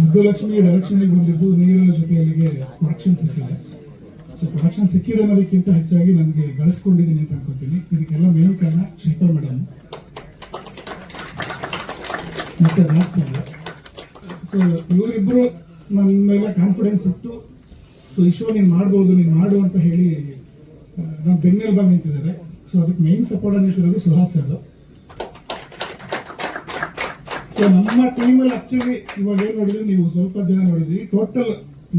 ಮುದ್ದುಲಕ್ಷ್ಮಿ direction ಬಂದಿದ್ದು ನೀರಿನ ಜೊತೆಯಲ್ಲಿಗೆ ಪ್ರೊಡಕ್ಷನ್ ಸಿಕ್ಕಿದೆ. ಸೊ ಪ್ರೊಡಕ್ಷನ್ ಸಿಕ್ಕಿದೆ ಅನ್ನೋದಕ್ಕಿಂತ ಹೆಚ್ಚಾಗಿ ನನಗೆ ಗಳಿಸ್ಕೊಂಡಿದ್ದೀನಿ ಅಂತ ಅನ್ಕೋತೀನಿ. ಇದಕ್ಕೆಲ್ಲ ಮೇನ್ ಕಾರಣ ಶಿಲ್ಪಾ ಮೇಡಮ್ ಮತ್ತೆ ರಾಜ್ ಸರ್ ಸೊ ಇವರಿಬ್ರು ನನ್ನ ಮೇಲೆ ಕಾನ್ಫಿಡೆನ್ಸ್ ಇಟ್ಟು ಸೊ ಈ ಶೋ ನೀನು ಮಾಡ್ಬೋದು, ನೀನು ಮಾಡು ಅಂತ ಹೇಳಿ ನಮ್ಮ ಬೆನ್ನೆಲುಬಾಗಿ ನಿಂತಿದ್ದಾರೆ. ಸೊ ಅದಕ್ಕೆ ಮೇನ್ ಸಪೋರ್ಟ್ ನಿಂತಿರೋದು ಸುಹಾಸ್ ಸರ್ ಸೊ ನಮ್ಮ ಟೀಮಲ್ಲಿ ಆಕ್ಚುಲಿ ಇವಾಗ ಏನು ನೋಡಿದ್ರೆ ನೀವು ಸ್ವಲ್ಪ ಜನ ನೋಡಿದ್ರಿ. ಟೋಟಲ್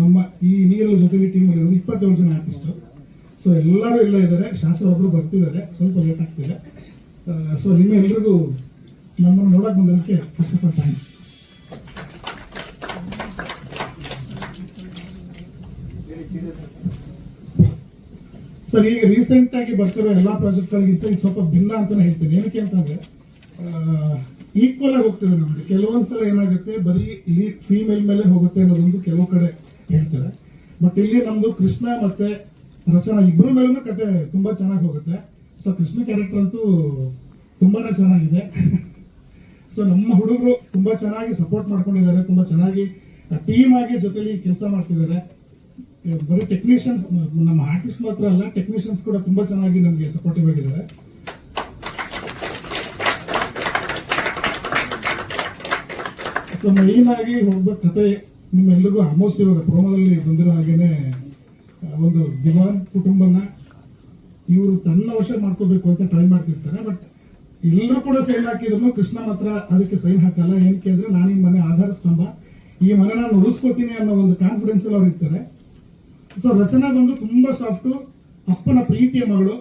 ನಮ್ಮ ಈ ನೀರಲ್ಲ ಜೊತೆಗೆ ಟೀಮಲ್ಲಿ ಇರೋದು ಇಪ್ಪತ್ತೇಳು ಜನ ಆರ್ಟಿಸ್ಟ್ ಸೊ ಎಲ್ಲರೂ ಇಲ್ಲ ಇದ್ದಾರೆ. ಶಾಸ್ತ್ರ ಒಬ್ರು ಬರ್ತಿದ್ದಾರೆ. ಸ್ವಲ್ಪ ಲೇಟ್ ಆಗ್ತಿದೆ. ಸೊ ನಿಮ್ಮ ಎಲ್ರಿಗೂ ನಮ್ಮನ್ನು ನೋಡಕ್ ಬಂದಿರೋದಕ್ಕೆ first of all thanks sir ಈಗ ರೀಸೆಂಟ್ ಆಗಿ ಬರ್ತಿರೋ ಎಲ್ಲಾ ಪ್ರಾಜೆಕ್ಟ್ಗಳಿಗಿಂತ ಇದು ಸ್ವಲ್ಪ ಭಿನ್ನ ಅಂತಾನೆ ಹೇಳ್ತೀನಿ. ಏನಕ್ಕೆ ಅಂತಂದ್ರೆ ಈಕ್ವಲ್ ಆಗಿ ಹೋಗ್ತದೆ ನಮ್ಗೆ. ಕೆಲವೊಂದ್ಸಲ ಏನಾಗುತ್ತೆ, ಬರೀ ಇಲ್ಲಿ ಫೀಮೇಲ್ ಮೇಲೆ ಹೋಗುತ್ತೆ ಅನ್ನೋದೊಂದು ಕೆಲವು ಕಡೆ ಹೇಳ್ತಾರೆ. ಬಟ್ ಇಲ್ಲಿ ನಮ್ದು ಕೃಷ್ಣ ಮತ್ತೆ ರಚನಾ ಇಬ್ಬರ ಮೇಲೂ ಕತೆ ತುಂಬಾ ಚೆನ್ನಾಗಿ ಹೋಗುತ್ತೆ. ಸೊ ಕೃಷ್ಣ ಕ್ಯಾರೆಕ್ಟರ್ ಅಂತೂ ತುಂಬಾನೇ ಚೆನ್ನಾಗಿದೆ. ಸೊ ನಮ್ಮ ಹುಡುಗರು ತುಂಬಾ ಚೆನ್ನಾಗಿ ಸಪೋರ್ಟ್ ಮಾಡ್ಕೊಂಡಿದ್ದಾರೆ, ತುಂಬಾ ಚೆನ್ನಾಗಿ ಟೀಮ್ ಆಗಿ ಜೊತೆಲಿ ಕೆಲಸ ಮಾಡ್ತಿದ್ದಾರೆ. ಬರೀ ಟೆಕ್ನಿಷಿಯನ್ಸ್ ನಮ್ಮ ಆರ್ಟಿಸ್ಟ್ ಮಾತ್ರ ಅಲ್ಲ ಟೆಕ್ನಿಷಿಯನ್ಸ್ ಕೂಡ ತುಂಬಾ ಚೆನ್ನಾಗಿ ನಮಗೆ ಸಪೋರ್ಟಿವ್ ಆಗಿದ್ದಾರೆ. ಸೊ ಆಗಿ ಹೋಗ್ಬೇಕು ಕತೆ ನಿಮ್ಮೆಲ್ಲರಿಗೂ ಆಲ್ಮೋಸ್ಟ್ ಇವಾಗ ಪ್ರೋಮೋದಲ್ಲಿ ಬಂದಿರೋ ಹಾಗೇನೆ ಒಂದು ದಿವಾನ್ ಕುಟುಂಬನ ಇವರು ತನ್ನ ವಶ ಮಾಡ್ಕೋಬೇಕು ಅಂತ ಟ್ರೈ ಮಾಡ್ತಿರ್ತಾರೆ ಬಟ್ ಎಲ್ಲರೂ ಕೂಡ ಸೈನ್ ಹಾಕಿದ್ರು, ಕೃಷ್ಣ ಮಾತ್ರ ಅದಕ್ಕೆ ಸೈನ್ ಹಾಕಲ್ಲ. ಏನಕ್ಕೆ ಅಂದ್ರೆ ನಾನು ಈ ಮನೆ ಆಧಾರ ಸ್ತಂಭ, ಈ ಮನೆ ನಾನು ಉಳಿಸ್ಕೋತೀನಿ ಅನ್ನೋ ಒಂದು ಕಾನ್ಫಿಡೆನ್ಸ್ ಅಲ್ಲಿ ಅವ್ರು ಇರ್ತಾರೆ. ಸೊ ರಚನಾ ಬಂದು ತುಂಬಾ ಸಾಫ್ಟು ಅಪ್ಪನ ಪ್ರೀತಿಯ ಮಗಳು.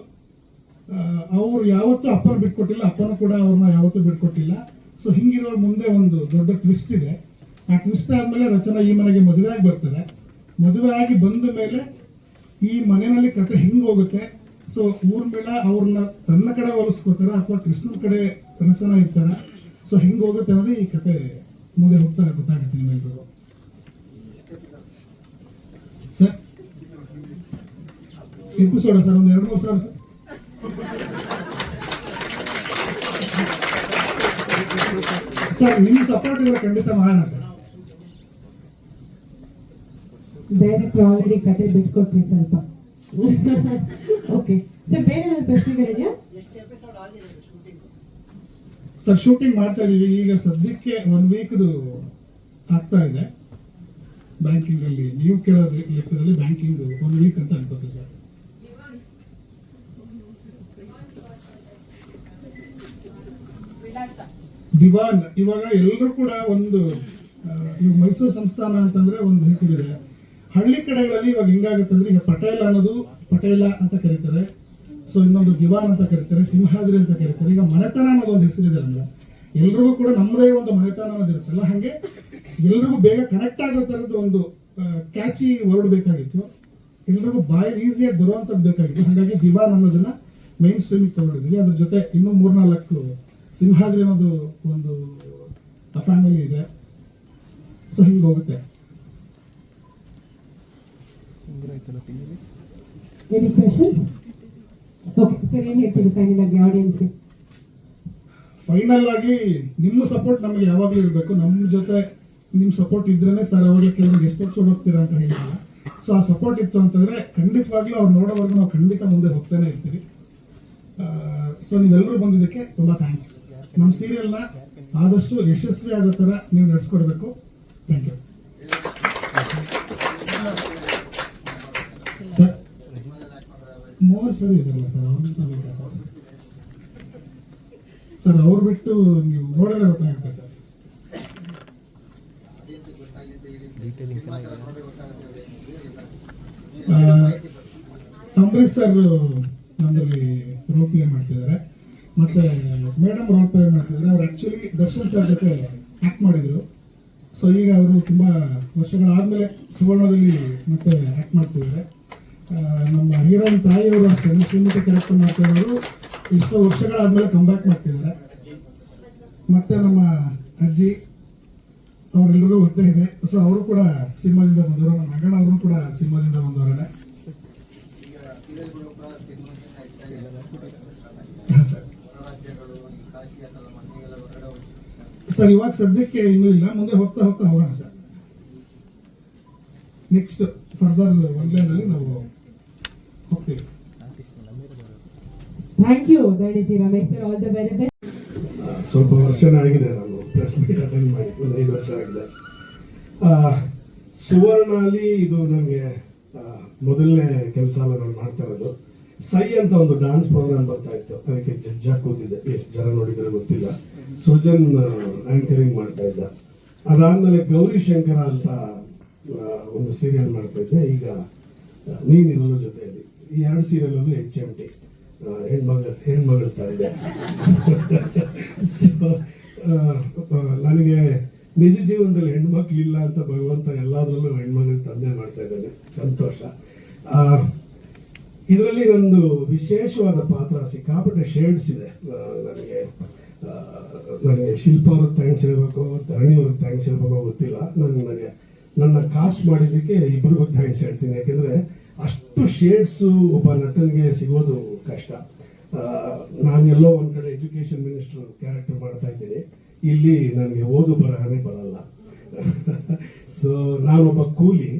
ಅವರು ಯಾವತ್ತೂ ಅಪ್ಪನ ಬಿಟ್ಕೊಟ್ಟಿಲ್ಲ, ಅಪ್ಪನೂ ಕೂಡ ಅವ್ರನ್ನ ಯಾವತ್ತೂ ಬಿಟ್ಕೊಟ್ಟಿಲ್ಲ. ಸೊ ಹಿಂಗಿರೋ ಮುಂದೆ ಒಂದು ದೊಡ್ಡ ಟ್ವಿಸ್ಟ್ ಇದೆ. ಆ ಟ್ವಿಸ್ಟ್ ಆದಮೇಲೆ ರಚನಾ ಈ ಮನೆಗೆ ಮದುವೆ ಆಗಿ ಬರ್ತಾರೆ. ಮದುವೆ ಆಗಿ ಬಂದ ಮೇಲೆ ಈ ಮನೆಯಲ್ಲಿ ಕತೆ ಹಿಂಗೆ ಹೋಗುತ್ತೆ. ಸೊ ಊರ್ಮಿಳ ಅವ್ರನ್ನ ತನ್ನ ಕಡೆ ಒಲಿಸ್ಕೋತಾರ ಅಥವಾ ಕೃಷ್ಣನ ಕಡೆ ರಚನಾ ಇರ್ತಾರ? ಸೊ ಹೆಂಗೆ ಹೋಗುತ್ತೆ ಅನ್ನೋದು ಈ ಕತೆ ಮುಂದೆ ಹೋಗ್ತಾ ಗೊತ್ತಾಗುತ್ತೆ ನಿಮ್ಮೆಲ್ಲರೂ ಸರ್ ಎಪಿಸೋಡ ಸರ್? ಒಂದು ಎರಡು ಮೂರು ಸಾವಿರ ಸರ್. ಸರ್ ನಿಮ್ಮ ಸಪೋರ್ಟ್ ಇದ್ರೆ ಖಂಡಿತ ಮಾಡೋಣ ಸರ್. ಡೈರೆಕ್ಟರ್ ಆಲ್ರೆಡಿ ಕತೆ ಬಿಟ್ಕೊಟ್ರಿ ಸ್ವಲ್ಪ. ಓಕೆ ಸರ್ ಬೇರೆ ಏನಾದ್ರು ಪ್ರಶ್ನೆಗಳಿದೆಯಾ? ಸರ್ ಶೂಟಿಂಗ್ ಮಾಡ್ತಾ ಇದೀವಿ ಈಗ ಸದ್ಯಕ್ಕೆ ಒನ್ ವೀಕ್ದು ಆಗ್ತಾ ಇದೆ. ಬ್ಯಾಂಕಿಂಗ್ ಅಲ್ಲಿ ನೀವು ಕೇಳೋ ಲೆಕ್ಕದಲ್ಲಿ ಬ್ಯಾಂಕಿಂಗ್ ಒನ್ ವೀಕ್ ಅಂತ ಅನ್ಕೋತೀವಿ ಸರ್. ದಿವಾನ್, ಇವಾಗ ಎಲ್ಲರೂ ಕೂಡ ಒಂದು ಇವಾಗ ಮೈಸೂರು ಸಂಸ್ಥಾನ ಅಂತಂದ್ರೆ ಒಂದು ಹೆಸರಿದೆ. ಹಳ್ಳಿ ಕಡೆಗಳಲ್ಲಿ ಇವಾಗ ಹಿಂಗಾಗುತ್ತೆ ಅಂದ್ರೆ ಈಗ ಪಟೇಲ ಅನ್ನೋದು ಪಟೇಲ ಅಂತ ಕರೀತಾರೆ. ಸೊ ಇನ್ನೊಂದು ದಿವಾನ್ ಅಂತ ಕರೀತಾರೆ, ಸಿಂಹಾದ್ರಿ ಅಂತ ಕರೀತಾರೆ. ಈಗ ಮನೆತನ ಅನ್ನೋದು ಒಂದು ಹೆಸರಿದೆ ಅಲ್ಲ ಎಲ್ರಿಗೂ ಕೂಡ ನಮ್ಮದೇ ಒಂದು ಮನೆತನ ಅನ್ನೋದು ಇರುತ್ತಲ್ಲ ಹಾಗೆ ಎಲ್ರಿಗೂ ಬೇಗ ಕನೆಕ್ಟ್ ಆಗೋ ಥರದ್ದು ಒಂದು ಕ್ಯಾಚಿ ವರ್ಡ್ ಬೇಕಾಗಿತ್ತು. ಎಲ್ರಿಗೂ ಬಾಯಿ ಈಸಿಯಾಗಿ ಬರುವಂಥದ್ದು ಬೇಕಾಗಿತ್ತು. ಹಾಗಾಗಿ ದಿವಾನ್ ಅನ್ನೋದನ್ನ ಮೈನ್ ಸ್ಟ್ರೀಮಿಗೆ ತಗೊಂಡಿದ್ವಿ ಅದ್ರ ಜೊತೆ ಇನ್ನೂ ಮೂರ್ನಾಲ್ಕು ಸಿಂಹಾದ್ರಿ ಅನ್ನೋದು ಒಂದು ಫ್ಯಾಮಿಲಿ ಇದೆ. ಸೊ ಹಿಂಗೆ ಹೋಗುತ್ತೆ. ಎನಿ ಕ್ವೆಶನ್ಸ್ ಓಕೆ ಸರ್ ಏನ್ ಫೈನಲ್ ಆಗಿ ಆಡಿಯನ್ಸ್ಗೆ ಫೈನಲ್ ಆಗಿ ನಿಮ್ಮ ಸಪೋರ್ಟ್ ನಮಗೆ ಯಾವಾಗಲೂ ಇರಬೇಕು. ನಮ್ಮ ಜೊತೆ ನಿಮ್ಮ ಸಪೋರ್ಟ್ ಇದ್ರೇನೆ ಸರ್ ಅವಾಗ ಕೆಲವೊಂದು ಎಷ್ಟು ಹೋಗ್ತೀರಾ ಅಂತ ಹೇಳಿಲ್ಲ ಸೊ ಆ ಸಪೋರ್ಟ್ ಇತ್ತು ಅಂತಂದ್ರೆ ಖಂಡಿತವಾಗ್ಲೂ ಅವ್ರು ನೋಡೋವರೆಗೂ ನಾವು ಖಂಡಿತ ಮುಂದೆ ಹೋಗ್ತಾನೆ ಇರ್ತೀವಿ. ಸೊ ನೀವೆಲ್ಲರೂ ಬಂದಿದ್ದಕ್ಕೆ ತುಂಬಾ ಥ್ಯಾಂಕ್ಸ್ ನಮ್ಮ ಸೀರಿಯಲ್ನ ಆದಷ್ಟು ಯಶಸ್ವಿ ಆಗೋ ಥರ ನೀವು ನಡೆಸ್ಕೊಡ್ಬೇಕು. ಥ್ಯಾಂಕ್ ಯು ಸರ್ ಮೋಹನ್ ಸರಿ ಇದಾರಲ್ಲ ಸರ್ ಅವ್ರಿಗೆ ಸರ್ ಸರ್ ಅವ್ರು ಬಿಟ್ಟು ನೀವು ನೋಡಿದ್ರೆ ಗೊತ್ತಾಗುತ್ತೆ ಸರ್ ಅಂಬರೀಶ್ ಸರ್ ನಮ್ಮಲ್ಲಿ ರೋಲ್ ಪ್ಲೇ ಮಾಡ್ತಿದ್ದಾರೆ. ಮತ್ತೆ ಮೇಡಮ್ ರೋಲ್ ಪ್ಲೇ ಮಾಡ್ತಿದ್ದಾರೆ, ಅವ್ರು ಆ್ಯಕ್ಚುಲಿ ದರ್ಶನ್ ಸರ್ ಜೊತೆ ಆಕ್ಟ್ ಮಾಡಿದ್ರು. ಸೊ ಈಗ ಅವರು ತುಂಬ ವರ್ಷಗಳಾದಮೇಲೆ ಸುವರ್ಣದಲ್ಲಿ ಮತ್ತೆ ಆಕ್ಟ್ ಮಾಡ್ತಿದ್ದಾರೆ. ನಮ್ಮ ಹೀರೋನ್ ತಾಯಿಯವರು ಅಷ್ಟೇ ಶ್ರೀಮತಿ ಕ್ಯಾರೆಕ್ಟರ್ ಮಾಡ್ತಿರೋರು ಎಷ್ಟೋ ವರ್ಷಗಳಾದಮೇಲೆ ಕಂಬ್ಯಾಕ್ ಮಾಡ್ತಿದ್ದಾರೆ. ಮತ್ತೆ ನಮ್ಮ ಅಜ್ಜಿ ಅವರೆಲ್ಲರೂ ಒದ್ದೆ ಇದೆ. ಸೊ ಅವರು ಕೂಡ ಸಿನಿಮಾದಿಂದ ಬಂದವರು, ನಮ್ಮ ಅಣ್ಣನ ಅವರು ಕೂಡ ಸಿನಿಮಾದಿಂದ ಬಂದವರೇ ಹಾಂ ಸರ್ ಇವಾಗ ಸದ್ಯಕ್ಕೆ ಇನ್ನೂ ಇಲ್ಲ. ಮುಂದೆ ಹೋಗ್ತಾ ಹೋಗ್ತಾ ಹೋಗೋಣ ಸರ್. ನೆಕ್ಸ್ಟ್ ಫರ್ದರ್ ಒನ್ಲೈನಲ್ಲಿ ನಾವು ಹೋಗ್ತೀವಿ. Thank you ದಣಿಜಿ Ramesh sir all the very best ಸ್ವಲ್ಪ ವರ್ಷನೇ ಆಗಿದೆ ನಾನು ಪ್ರೆಸ್ ಮೀಟ್ ಅಟೆಂಡ್ ಮಾಡಿ. ಒಂದು ಐದು ವರ್ಷ ಆಗಿದೆ. ಸುವರ್ಣಲ್ಲಿ ಇದು ನನಗೆ ಮೊದಲನೇ ಕೆಲಸ ಅಲ್ಲ ನಾನು ಮಾಡ್ತಾ ಇರೋದು. ಸೈ ಅಂತ ಒಂದು ಡಾನ್ಸ್ ಪ್ರೋಗ್ರಾಮ್ ಬರ್ತಾ ಇತ್ತು. ಅದಕ್ಕೆ ಜಡ್ಜ್ ಕೂತಿದ್ದೆ. ಎಷ್ಟು ಜನ ನೋಡಿದ್ರೆ ಗೊತ್ತಿಲ್ಲ. ಸುಜನ್ ಆಂಕರಿಂಗ್ ಮಾಡ್ತಾ ಇದ್ದ. ಅದಾದ್ಮೇಲೆ ಗೌರಿ ಶಂಕರ ಅಂತ ಒಂದು ಸೀರಿಯಲ್ ಮಾಡ್ತಾ ಇದ್ದೆ. ಈಗ ನೀನಿರೋ ಜೊತೆಯಲ್ಲಿ. ಈ ಎರಡು ಸೀರಿಯಲಲ್ಲೂ ಎಚ್ ಎಂ ಟಿ ಹೆಣ್ಮಗ ಹೆಣ್ಮಗಳ್ತಾ ಇದೆ ಆ, ನನಗೆ ನಿಜ ಜೀವನದಲ್ಲಿ ಹೆಣ್ಮಕ್ಳು ಇಲ್ಲ ಅಂತ ಭಗವಂತ ಎಲ್ಲಾದ್ರಲ್ಲೂ ಹೆಣ್ಮಗಳ ತಂದೆ ಮಾಡ್ತಾ ಇದ್ದಾನೆ. ಸಂತೋಷ. ಇದರಲ್ಲಿ ನಂದು ವಿಶೇಷವಾದ ಪಾತ್ರ ಸಿಕ್ಕಾಪಟ್ಟೆ ಶೇಡ್ಸ್ ಇದೆ ನನಗೆ ನನಗೆ ಶಿಲ್ಪ ಅವ್ರಿಗೆ ಥ್ಯಾಂಕ್ಸ್ ಹೇಳ್ಬೇಕು, ಧರಣಿ ಅವ್ರಿಗೆ ಥ್ಯಾಂಕ್ಸ್ ಹೇಳ್ಬೇಕು, ಗೊತ್ತಿಲ್ಲ. ನಾನು, ನನಗೆ, ನನ್ನ ಕಾಸ್ಟ್ ಮಾಡಿದ್ದಕ್ಕೆ ಇಬ್ಬರಿಗೂ ಥ್ಯಾಂಕ್ಸ್ ಹೇಳ್ತೀನಿ. ಯಾಕೆಂದರೆ ಅಷ್ಟು ಶೇಡ್ಸು ಒಬ್ಬ ನಟನಿಗೆ ಸಿಗೋದು ಕಷ್ಟ. ನಾನು ಎಲ್ಲೋ ಒಂದು ಕಡೆ ಎಜುಕೇಷನ್ ಮಿನಿಸ್ಟರ್ ಕ್ಯಾರೆಕ್ಟರ್ ಮಾಡ್ತಾ ಇದ್ದೀನಿ. ಇಲ್ಲಿ ನನಗೆ ಓದು ಬರಹನೇ ಬರಲ್ಲ. ಸೊ ನಾನೊಬ್ಬ ಕೂಲಿ.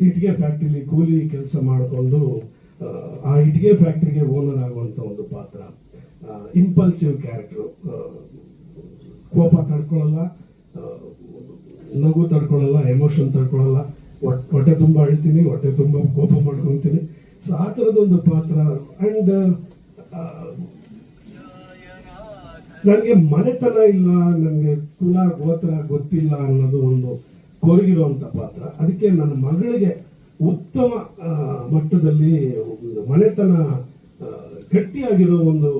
ಇಟ್ಟಿಗೆ ಫ್ಯಾಕ್ಟ್ರಿಲಿ ಕೂಲಿ ಕೆಲಸ ಮಾಡಿಕೊಂಡು, ಆ ಇಟ್ಟಿಗೆ ಫ್ಯಾಕ್ಟ್ರಿಗೆ ಓನರ್ ಆಗುವಂತ ಒಂದು ಪಾತ್ರ. ಇಂಪಲ್ಸಿವ್ ಕ್ಯಾರೆಕ್ಟರ್ ಕೋಪ ತಡ್ಕೊಳ್ಳಲ್ಲ ನಗು ತಡ್ಕೊಳ್ಳಲ್ಲ ಎಮೋಷನ್ ತಡ್ಕೊಳ್ಳಲ್ಲ ಹೊಟ್- ಹೊಟ್ಟೆ ತುಂಬ ಅಳ್ತೀನಿ, ಹೊಟ್ಟೆ ತುಂಬ ಕೋಪ ಮಾಡ್ಕೊತೀನಿ. ಸೊ ಆ ಥರದೊಂದು ಪಾತ್ರ. ಅಂಡ್ ನನಗೆ ಮನೆತನ ಇಲ್ಲ, ನನಗೆ ಕುಲ ಗೋತ್ರ ಗೊತ್ತಿಲ್ಲ ಅನ್ನೋದು ಒಂದು ಕೊರಗಿರುವಂಥ ಪಾತ್ರ. ಅದಕ್ಕೆ ನನ್ನ ಮಗಳಿಗೆ ಉತ್ತಮ ಮಟ್ಟದಲ್ಲಿ ಮನೆತನ ಗಟ್ಟಿಯಾಗಿರೋ ಒಂದು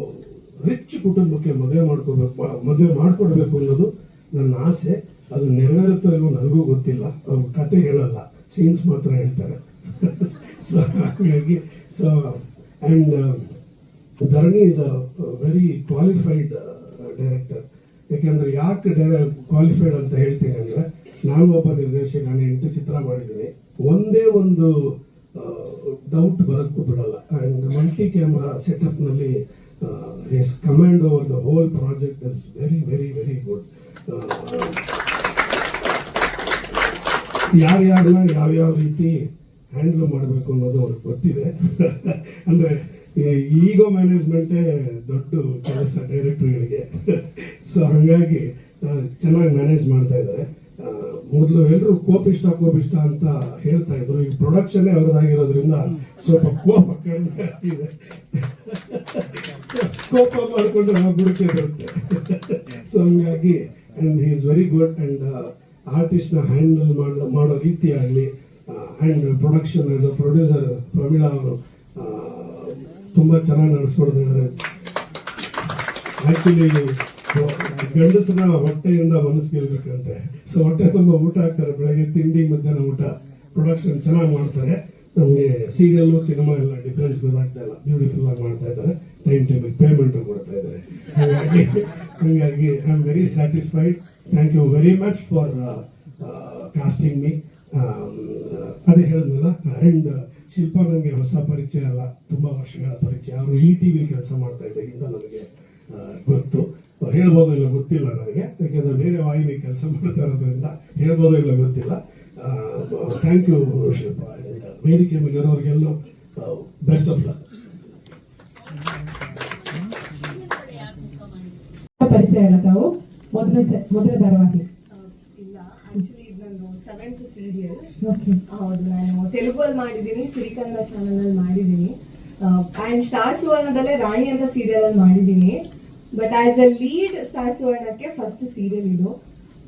ರಿಚ್ ಕುಟುಂಬಕ್ಕೆ ಮದುವೆ ಮಾಡ್ಕೋಬೇಕು ಮದುವೆ ಮಾಡಿಕೊಡ್ಬೇಕು ಅನ್ನೋದು ನನ್ನ ಆಸೆ. ಅದು ನೆರವೇರುತ್ತೋ ಇಲ್ವೋ ನನಗೂ ಗೊತ್ತಿಲ್ಲ. ಅವ್ರ ಕತೆ ಹೇಳಲ್ಲ. ಸೀನ್ಸ್ ಮಾತ್ರ ಹೇಳ್ತಾರೆ. ಸೊ ಹಾಗಾಗಿ so and Dharani is a very qualified director ಯಾಕೆಂದ್ರೆ ಯಾಕೆ ಡೈರೆ ಕ್ವಾಲಿಫೈಡ್ ಅಂತ ಹೇಳ್ತೀನಿ ಅಂದ್ರೆ ನಾನು ಒಬ್ಬ ನಿರ್ದೇಶಕ, ನಾನು ಎಂಟು ಚಿತ್ರ ಮಾಡಿದ್ದೀನಿ. ಒಂದೇ ಒಂದು ಡೌಟ್ ಬರೋಕ್ಕೂ ಬಿಡಲ್ಲ. And multi camera ಸೆಟಪ್ನಲ್ಲಿ his command over the whole project is very very very good ಯಾರ್ಯಾರನ್ನ ಯಾವ್ಯಾವ ರೀತಿ ಹ್ಯಾಂಡಲ್ ಮಾಡಬೇಕು ಅನ್ನೋದು ಅವ್ರಿಗೆ ಗೊತ್ತಿದೆ. ಅಂದ್ರೆ ಈಗೋ ಮ್ಯಾನೇಜ್ಮೆಂಟೇ ದೊಡ್ಡ ಕೆಲಸ ಡೈರೆಕ್ಟರ್ಗಳಿಗೆ ಸೊ ಹಾಗಾಗಿ ಚೆನ್ನಾಗಿ ಮ್ಯಾನೇಜ್ ಮಾಡ್ತಾ ಇದ್ದಾರೆ. ಮೊದಲು ಎಲ್ಲರೂ ಕೋಪಿಷ್ಟ ಕೋಪಿಷ್ಟ ಅಂತ ಹೇಳ್ತಾ ಇದ್ರು. ಈ ಪ್ರೊಡಕ್ಷನ್ ಅವ್ರದ್ದಾಗಿರೋದ್ರಿಂದ ಸ್ವಲ್ಪ ಕೋಪ ಕಡಿಮೆ ಆಗ್ತಿದೆ. ಕೋಪ ಮಾಡಿಕೊಂಡು ನಾವು ಬಿಡುತ್ತೆ ಬರುತ್ತೆ. ಸೊ ಹಂಗಾಗಿ and he is very good and ಆರ್ಟಿಸ್ಟ್ನ handle ಮಾಡೋ ಮಾಡೋ ರೀತಿ ಆಗಲಿ and production as a producer Pramila ಅವರು ತುಂಬ ಚೆನ್ನಾಗಿ ನಡೆಸ್ಕೊಡ್ತಿದ್ದಾರೆ ಆಕ್ಚುಲಿ ಗಂಡಸನ ಹೊಟ್ಟೆಯಿಂದ ಮನಸ್ಸು ಗೆಲ್ಬೇಕಂತೆ ಸೊ ಹೊಟ್ಟೆ ತುಂಬ ಊಟ ಹಾಕ್ತಾರೆ, ಬೆಳಗ್ಗೆ ತಿಂಡಿ, ಮಧ್ಯಾಹ್ನ ಊಟ ಪ್ರೊಡಕ್ಷನ್ ಚೆನ್ನಾಗಿ ಮಾಡ್ತಾರೆ. ನಮಗೆ ಸೀರಿಯಲ್ಲು ಸಿನಿಮಾ ಎಲ್ಲ ಡಿಫ್ರೆನ್ಸ್ ಗೊತ್ತಾಗ್ತಾ ಇಲ್ಲ. ಬ್ಯೂಟಿಫುಲ್ ಆಗಿ ಮಾಡ್ತಾ ಇದ್ದಾರೆ. ಟೈಮ್ ಟೈಮಿಗೆ ಪೇಮೆಂಟು ಕೊಡ್ತಾ ಇದ್ದಾರೆ. ಹಾಗಾಗಿ ಹಾಗಾಗಿ I am very satisfied thank you very much for casting me ಅದೇ ಹೇಳಿದ್ನಲ್ಲ ಆ್ಯಂಡ್ ಶಿಲ್ಪ ನನಗೆ ಹೊಸ ಪರಿಚಯ ಅಲ್ಲ. ತುಂಬ ವರ್ಷಗಳ ಪರಿಚಯ. ಅವರು ಈ ಟಿ ವಿಲಿ ಕೆಲಸ ಮಾಡ್ತಾ ಇದ್ದಾಗಿಂದ ನನಗೆ ಗೊತ್ತು. ಹೇಳ್ಬೋದು ಇಲ್ಲ ಗೊತ್ತಿಲ್ಲ ನನಗೆ. ಯಾಕೆಂದ್ರೆ ಬೇರೆ ವಾಹಿನಿ ಕೆಲಸ ಮಾಡ್ತಾ ಇರೋದ್ರಿಂದ ಹೇಳ್ಬೋದು ಇಲ್ಲ ಗೊತ್ತಿಲ್ಲ. ಥ್ಯಾಂಕ್ ಯು ಶಿಲ್ಪ ವೇದಿಕೆ ಮೇಲೆ ಇರೋರಿಗೆಲ್ಲ ಬೆಸ್ಟ್ ಆಫ್ ಲಕ್ ಪರಿಚಯ ಇಲ್ಲ ತಾವು? ಮೊದಲ ಮೊದಲ ಧಾರಾವಾಹಿ ಇಲ್ಲ ಆಕ್ಚುಲಿ ಇದು ಸೆವೆಂತ್ ಸೀರಿಯಲ್ ಓಕೆ ಹೌದು ನಾನು ತೆಲುಗಲ್ಲಿ ಮಾಡಿದ್ದೀನಿ ಸಿರಿಕನ್ನಡ ಚಾನಲ್ ಅಲ್ಲಿ ಮಾಡಿದ್ದೀನಿ. ಅಂಡ್ ಸ್ಟಾರ್ ಸುವರ್ಣದಲ್ಲೇ ರಾಣಿ ಅಂತ ಸೀರಿಯಲ್ ಅಲ್ಲಿ ಮಾಡಿದ್ದೀನಿ. But as a lead star ಸುವರ್ಣಕ್ಕೆ first serial ಇದು.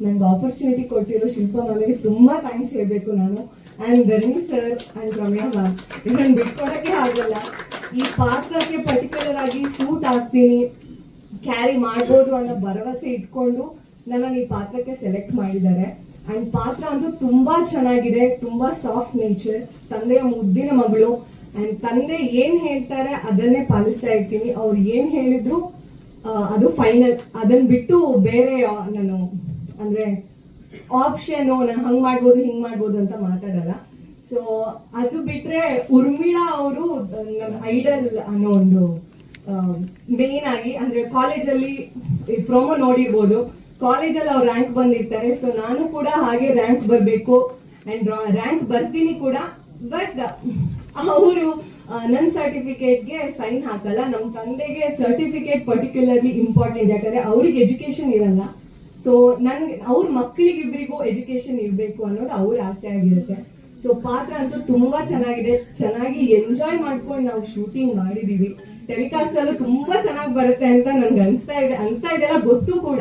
ನಂಗೆ ಆಪರ್ಚುನಿಟಿ ಕೊಟ್ಟಿರೋ ಶಿಲ್ಪ ಮ್ಯಾಮಿಗೆ ತುಂಬಾ ಥ್ಯಾಂಕ್ಸ್ ಹೇಳಬೇಕು ನಾನು. And Dharmi sir and Ramya ma'am ಇದನ್ನು ಬಿಟ್ಕೊಡೋಕ್ಕೆ ಆಗಲ್ಲ. ಈ ಪಾತ್ರಕ್ಕೆ ಪರ್ಟಿಕ್ಯುಲರ್ ಆಗಿ ಸೂಟ್ ಆಗ್ತೀನಿ ಕ್ಯಾರಿ ಮಾಡ್ಬೋದು ಅನ್ನೋ ಭರವಸೆ ಇಟ್ಕೊಂಡು ನನ್ನನ್ನು ಈ ಪಾತ್ರಕ್ಕೆ ಸೆಲೆಕ್ಟ್ ಮಾಡಿದ್ದಾರೆ. ಆ್ಯಂಡ್ ಪಾತ್ರ ಅಂತೂ ತುಂಬಾ ಚೆನ್ನಾಗಿದೆ, ತುಂಬಾ ಸಾಫ್ಟ್ ನೇಚರ್ ತಂದೆಯ ಮುದ್ದಿನ ಮಗಳು. ಆ್ಯಂಡ್ ತಂದೆ ಏನು ಹೇಳ್ತಾರೆ ಅದನ್ನೇ ಪಾಲಿಸ್ತಾ ಇರ್ತೀನಿ. ಅವ್ರು ಏನು ಹೇಳಿದ್ರು ಅದು ಫೈನಲ್ ಅದನ್ನ ಬಿಟ್ಟು ಬೇರೆ ನಾನು, ಅಂದ್ರೆ ಆಪ್ಷನ್ ನಾನು ಹಂಗ್ ಮಾಡ್ಬೋದು, ಹಿಂಗ್ ಮಾಡ್ಬೋದು ಅಂತ ಮಾತಾಡಲ್ಲ. ಸೊ ಅದು ಬಿಟ್ರೆ ಉರ್ಮಿಳಾ ಅವರು ನನ್ನ ಐಡಲ್ ಅನ್ನೋ ಒಂದು ಮೇನ್ ಆಗಿ, ಅಂದ್ರೆ ಕಾಲೇಜಲ್ಲಿ ಪ್ರೋಮೋ ನೋಡಿರ್ಬೋದು. ಕಾಲೇಜಲ್ಲಿ ಅವ್ರು ರ್ಯಾಂಕ್ ಬಂದಿರ್ತಾರೆ. ಸೊ ನಾನು ಕೂಡ ಹಾಗೆ ರ್ಯಾಂಕ್ ಬರಬೇಕು. ಅಂಡ್ ರ್ಯಾಂಕ್ ಬರ್ತೀನಿ ಕೂಡ. ಬಟ್ ಅವರು ನನ್ನ ಸರ್ಟಿಫಿಕೇಟ್ಗೆ ಸೈನ್ ಹಾಕಲ್ಲ ನಮ್ಮ ತಂದೆಗೆ ಸರ್ಟಿಫಿಕೇಟ್ ಪರ್ಟಿಕ್ಯುಲರ್ಲಿ ಇಂಪಾರ್ಟೆಂಟ್ ಯಾಕಂದ್ರೆ ಅವ್ರಿಗೆ ಎಜುಕೇಶನ್ ಇರಲ್ಲ. ಸೊ ನನ್ಗೆ, ಅವ್ರ ಮಕ್ಕಳಿಗಿಬ್ಬರಿಗೂ ಎಜುಕೇಶನ್ ಇರಬೇಕು ಅನ್ನೋದು ಅವ್ರ ಆಸೆ ಆಗಿರುತ್ತೆ. ಸೊ ಪಾತ್ರ ಅಂತೂ ತುಂಬಾ ಚೆನ್ನಾಗಿದೆ. ಚೆನ್ನಾಗಿ ಎಂಜಾಯ್ ಮಾಡ್ಕೊಂಡು ನಾವು ಶೂಟಿಂಗ್ ಮಾಡಿದೀವಿ. ಟೆಲಿಕಾಸ್ಟ್ ಅಲ್ಲೂ ತುಂಬಾ ಚೆನ್ನಾಗಿ ಬರುತ್ತೆ ಅಂತ ನನ್ಗೆ ಅನ್ಸ್ತಾ ಇದೆ. ಅನ್ಸ್ತಾ ಇದೆಲ್ಲ ಗೊತ್ತು ಕೂಡ.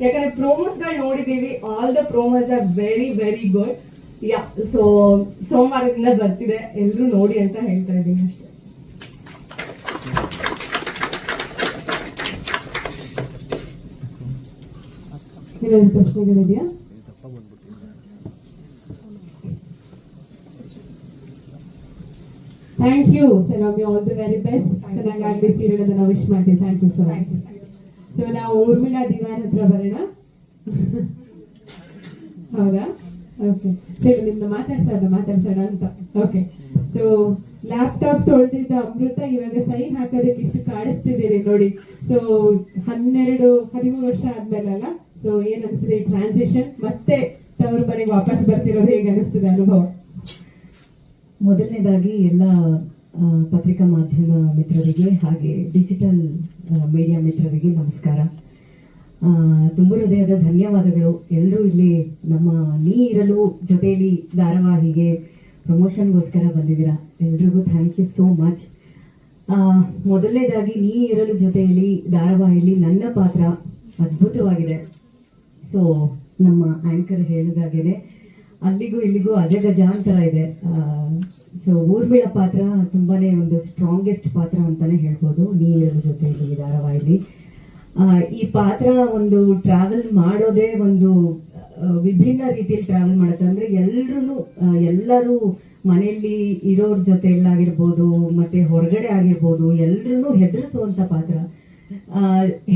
ಯಾಕಂದ್ರೆ ಪ್ರೋಮೋಸ್ಗಳು ಗಳು ನೋಡಿದೀವಿ. All the promos are very very good yeah so ಸೋಮವಾರದಿಂದ ಬರ್ತಿದೆ. ಎಲ್ಲರೂ ನೋಡಿ ಅಂತ ಹೇಳ್ತಾ ಇದ್ದೀನಿ ಅಷ್ಟೇ. ಏನಾದ್ರು ಪ್ರಶ್ನೆಗಳಿದೆಯಾ ಥ್ಯಾಂಕ್ ಯು ಸೆಲಾಮಿ ಆಲ್ ದಿ ವೆರಿ ಬೆಸ್ಟ್ ಚೆನ್ನಾಗಿ ಸೀರಿಯಲ್ ಅದನ್ನ ವಿಶ್ ಮಾಡ್ತೀವಿ. Thank you so much so ನಾವು ಊರ್ಮಿಳಾ ದಿವಾನ್ ಹತ್ರ ಬರೋಣ. ಹೌದಾ? ಓಕೆ ಸರಿ ನಿಮ್ನ ಮಾತಾಡ್ಸೋಣ ಮಾತಾಡ್ಸೋಣ ಅಂತ. ಓಕೆ ಸೊ ಲ್ಯಾಪ್ಟಾಪ್ ತೊಳೆದಿದ್ದ ಅಮೃತ ಇವಾಗ ಸೈನ್ ಹಾಕೋದಕ್ಕೆ ಇಷ್ಟು ಕಾಡಿಸ್ತಿದ್ದೀರಿ ನೋಡಿ. ಸೊ ಹನ್ನೆರಡು, ಹದಿಮೂರು ವರ್ಷ ಆದ್ಮೇಲಲ್ಲ ಸೊ ಏನ್ ಅನ್ಸಿದೆ ಟ್ರಾನ್ಸಿಷನ್ ಮತ್ತೆ ತವರು ಮನೆಗೆ ವಾಪಸ್ ಬರ್ತಿರೋದು ಹೇಗೆ ಅನಿಸ್ತದೆ ಅನುಭವ? ಮೊದಲನೇದಾಗಿ ಎಲ್ಲ ಪತ್ರಿಕಾ ಮಾಧ್ಯಮ ಮಿತ್ರರಿಗೆ ಹಾಗೆ ಡಿಜಿಟಲ್ ಮೀಡಿಯಾ ಮಿತ್ರರಿಗೆ ನಮಸ್ಕಾರ. ತುಂಬ ಹೃದಯದ ಧನ್ಯವಾದಗಳು. ಎಲ್ಲರೂ ಇಲ್ಲಿ ನಮ್ಮ ನೀ ಇರಲು ಜೊತೆಯಲ್ಲಿ ಧಾರಾವಾಹಿಗೆ ಪ್ರಮೋಷನ್ಗೋಸ್ಕರ ಬಂದಿದ್ದೀರಾ? ಎಲ್ರಿಗೂ ಥ್ಯಾಂಕ್ ಯು ಸೋ ಮಚ್ ಮೊದಲನೇದಾಗಿ ನೀ ಇರಲು ಜೊತೆಯಲ್ಲಿ ಧಾರಾವಾಹಿಯಲ್ಲಿ ನನ್ನ ಪಾತ್ರ ಅದ್ಭುತವಾಗಿದೆ. ಸೊ ನಮ್ಮ ಆಂಕರ್ ಹೇಳಿದಾಗೇನೆ ಅಲ್ಲಿಗೂ ಇಲ್ಲಿಗೂ ಅಜಗಜಾಂತರ ಇದೆ. ಸೊ ಊರ್ಮಿಳ ಪಾತ್ರ ತುಂಬಾನೇ ಒಂದು ಸ್ಟ್ರಾಂಗೆಸ್ಟ್ ಪಾತ್ರ ಅಂತಾನೆ ಹೇಳ್ಬೋದು ನೀ ಇರಲು ಜೊತೆಯಲ್ಲಿ ಆ, ಈ ಪಾತ್ರ ಒಂದು ಟ್ರಾವೆಲ್ ಮಾಡೋದೇ ಒಂದು ವಿಭಿನ್ನ ರೀತಿಯಲ್ಲಿ ಟ್ರಾವೆಲ್ ಮಾಡುತ್ತೆ. ಅಂದ್ರೆ ಎಲ್ರೂ ಎಲ್ಲರೂ ಮನೆಯಲ್ಲಿ ಇರೋರ್ ಜೊತೆಯಲ್ಲಾಗಿರ್ಬೋದು, ಮತ್ತೆ ಹೊರಗಡೆ ಆಗಿರ್ಬೋದು ಎಲ್ರೂ ಹೆದರಿಸುವಂತ ಪಾತ್ರ.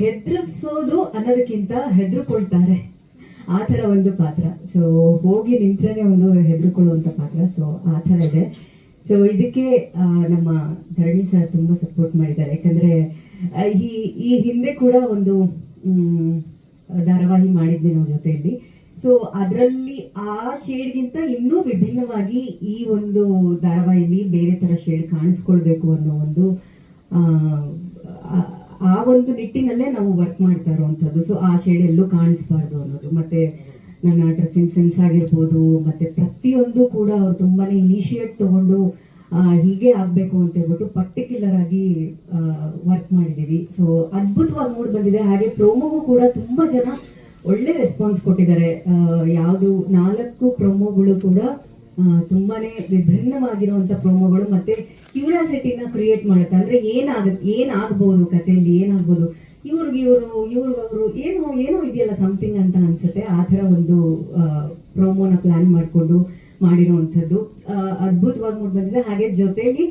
ಹೆದರಿಸೋದು ಅನ್ನೋದಕ್ಕಿಂತ ಹೆದರ್ಕೊಳ್ತಾರೆ. ಆ ಥರ ಒಂದು ಪಾತ್ರ. ಸೊ ಹೋಗಿ ನಿಂತ್ರೆ ಒಂದು ಹೆದರ್ಕೊಳ್ಳುವಂತ ಪಾತ್ರ. ಸೊ ಆ ಥರ ಇದೆ. ಸೊ ಇದಕ್ಕೆ ನಮ್ಮ ಧರಣಿ ಸರ್ ತುಂಬಾ ಸಪೋರ್ಟ್ ಮಾಡಿದ್ದಾರೆ. ಯಾಕಂದ್ರೆ ಈ ಈ ಹಿಂದೆ ಕೂಡ ಒಂದು ಧಾರಾವಾಹಿ ಮಾಡಿದ್ವಿ ನಾವು ಜೊತೆಯಲ್ಲಿ. ಸೊ ಅದರಲ್ಲಿ ಆ ಶೇಡ್ಗಿಂತ ಇನ್ನೂ ವಿಭಿನ್ನವಾಗಿ ಈ ಒಂದು ಧಾರಾವಾಹಿಲಿ ಬೇರೆ ತರ ಶೇಡ್ ಕಾಣಿಸ್ಕೊಳ್ಬೇಕು ಅನ್ನೋ ಒಂದು ಆ, ಒಂದು ನಿಟ್ಟಿನಲ್ಲೇ ನಾವು ವರ್ಕ್ ಮಾಡ್ತಾ ಇರುವಂಥದ್ದು. ಸೊ ಆ ಶೇಡ್ ಎಲ್ಲೂ ಕಾಣಿಸ್ಬಾರ್ದು ಅನ್ನೋದು. ಮತ್ತೆ ನನ್ನ ಡ್ರೆಸ್ಸಿಂಗ್ ಸೆನ್ಸ್ ಆಗಿರ್ಬೋದು ಮತ್ತೆ ಪ್ರತಿಯೊಂದು ಕೂಡ ಅವ್ರು ತುಂಬಾನೇ ಇನಿಷಿಯೇಟ್ ತಗೊಂಡು ಹೀಗೆ ಆಗ್ಬೇಕು ಅಂತ ಹೇಳ್ಬಿಟ್ಟು ಪರ್ಟಿಕ್ಯುಲರ್ ಆಗಿ ವರ್ಕ್ ಮಾಡಿದೀವಿ. ಸೊ ಅದ್ಭುತವಾಗಿ ಮೂಡ್ ಬಂದಿದೆ. ಹಾಗೆ ಪ್ರೋಮೋಗೂ ಕೂಡ ತುಂಬಾ ಜನ ಒಳ್ಳೆ ರೆಸ್ಪಾನ್ಸ್ ಕೊಟ್ಟಿದ್ದಾರೆ. ಯಾವುದು ನಾಲ್ಕು ಪ್ರೋಮೋಗಳು ಕೂಡ ತುಂಬಾನೇ ವಿಭಿನ್ನವಾಗಿರುವಂತ ಪ್ರೋಮೋಗಳು ಮತ್ತೆ ಕ್ಯೂರಿಯಾಸಿಟಿನ ಕ್ರಿಯೇಟ್ ಮಾಡುತ್ತೆ. ಅಂದ್ರೆ ಏನಾಗುತ್ತೆ ಏನಾಗ್ಬೋದು ಕಥೆಯಲ್ಲಿ, ಏನಾಗ್ಬೋದು? ಇವ್ರಿಗೆ ಇವರು, ಇವ್ರಿಗೆ ಅವರು ಏನೋ ಏನೋ ಇದೆಯಲ್ಲ ಸಮಥಿಂಗ್ ಅಂತ ಅನ್ಸುತ್ತೆ. ಆ ಥರ ಒಂದು ಪ್ರೋಮೋನ ಪ್ಲಾನ್ ಮಾಡಿಕೊಂಡು ಮಾಡಿರುವಂಥದ್ದು. ಅದ್ಭುತವಾಗಿ ಮೂಡ್ ಬಂದಿದೆ. ಹಾಗೆ ಜೊತೆಯಲ್ಲಿ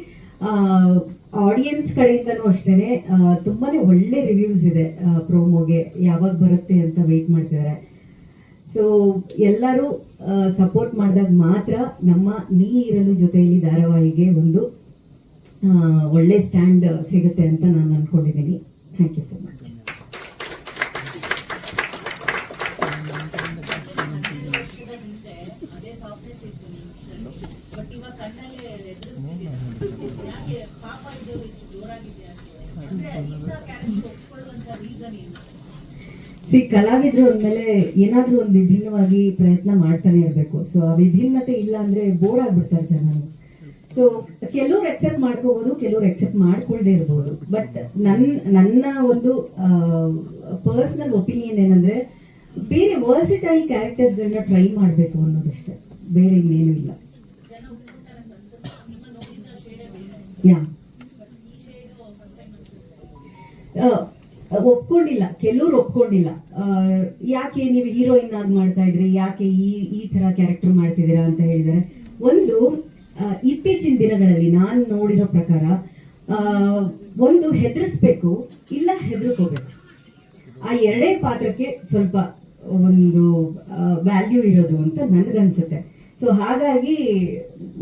ಆಡಿಯನ್ಸ್ ಕಡೆಯಿಂದನೂ ಅಷ್ಟೇ ತುಂಬಾ ತುಂಬಾನೇ ಒಳ್ಳೆ ರಿವ್ಯೂಸ್ ಇದೆ ಪ್ರೋಮೋಗೆ ಯಾವಾಗ ಬರುತ್ತೆ ಅಂತ ವೆಯ್ಟ್ ಮಾಡ್ತಿದ್ದಾರೆ ಸೊ ಎಲ್ಲರೂ ಸಪೋರ್ಟ್ ಮಾಡಿದಾಗ ಮಾತ್ರ ನಮ್ಮ ನೀ ಇರಲು ಜೊತೆಯಲ್ಲಿ ಧಾರಾವಾಹಿಗೆ ಒಂದು ಒಳ್ಳೆ ಸ್ಟ್ಯಾಂಡ್ ಸಿಗುತ್ತೆ ಅಂತ ನಾನು ಅನ್ಕೊಂಡಿದ್ದೀನಿ. ಥ್ಯಾಂಕ್ ಯು ಸೊ ಮಚ್ ಸಿ ಕಲಾವಿದ್ರು ಅಂದ್ಮೇಲೆ ಏನಾದ್ರೂ ಒಂದು ವಿಭಿನ್ನವಾಗಿ ಪ್ರಯತ್ನ ಮಾಡ್ತಾನೆ ಇರಬೇಕು. ಸೊ ಆ ವಿಭಿನ್ನತೆ ಇಲ್ಲ ಅಂದ್ರೆ ಬೋರ್ ಆಗ್ಬಿಡ್ತಾರೆ ಜನ ಸೊ ಕೆಲವ್ರು ಎಕ್ಸೆಪ್ಟ್ ಮಾಡ್ಕೋಬಹುದು ಕೆಲವ್ರು ಎಕ್ಸೆಪ್ಟ್ ಮಾಡ್ಕೊಳ್ದೆ ಇರ್ಬೋದು. ಬಟ್ ನನ್ನ ನನ್ನ ಒಂದು ಪರ್ಸನಲ್ ಒಪಿನಿಯನ್ ಏನಂದ್ರೆ, ಬೇರೆ ವರ್ಸಿಟೈಲ್ ಕ್ಯಾರೆಕ್ಟರ್ಸ್ಗಳನ್ನ ಟ್ರೈ ಮಾಡಬೇಕು ಅನ್ನೋದಷ್ಟೇ. ಬೇರೆ ಇನ್ನೇನು ಇಲ್ಲ. ಯಾ? ಒಪ್ಕೊಂಡಿಲ್ಲ. ಕೆಲವ್ರು ಒಪ್ಕೊಂಡಿಲ್ಲ. ಯಾಕೆ ನೀವು ಹೀರೋಯಿನ್ ಆಗಿ ಮಾಡ್ತಾ ಇದ್ರಿ? ಯಾಕೆ ಈ ಈ ತರ ಕ್ಯಾರೆಕ್ಟರ್ ಮಾಡ್ತಿದ್ದೀರಾ ಅಂತ ಹೇಳಿದರೆ ಒಂದು ಇತ್ತೀಚಿನ ದಿನಗಳಲ್ಲಿ ನಾನು ನೋಡಿರೋ ಪ್ರಕಾರ ಒಂದು ಹೆದರಿಸ್ಬೇಕು, ಇಲ್ಲ ಹೆದರ್ಕೋಬೇಕು. ಆ ಎರಡೇ ಪಾತ್ರಕ್ಕೆ ಸ್ವಲ್ಪ ಒಂದು ವ್ಯಾಲ್ಯೂ ಇರೋದು ಅಂತ ನನಗನ್ಸುತ್ತೆ. ಸೊ ಹಾಗಾಗಿ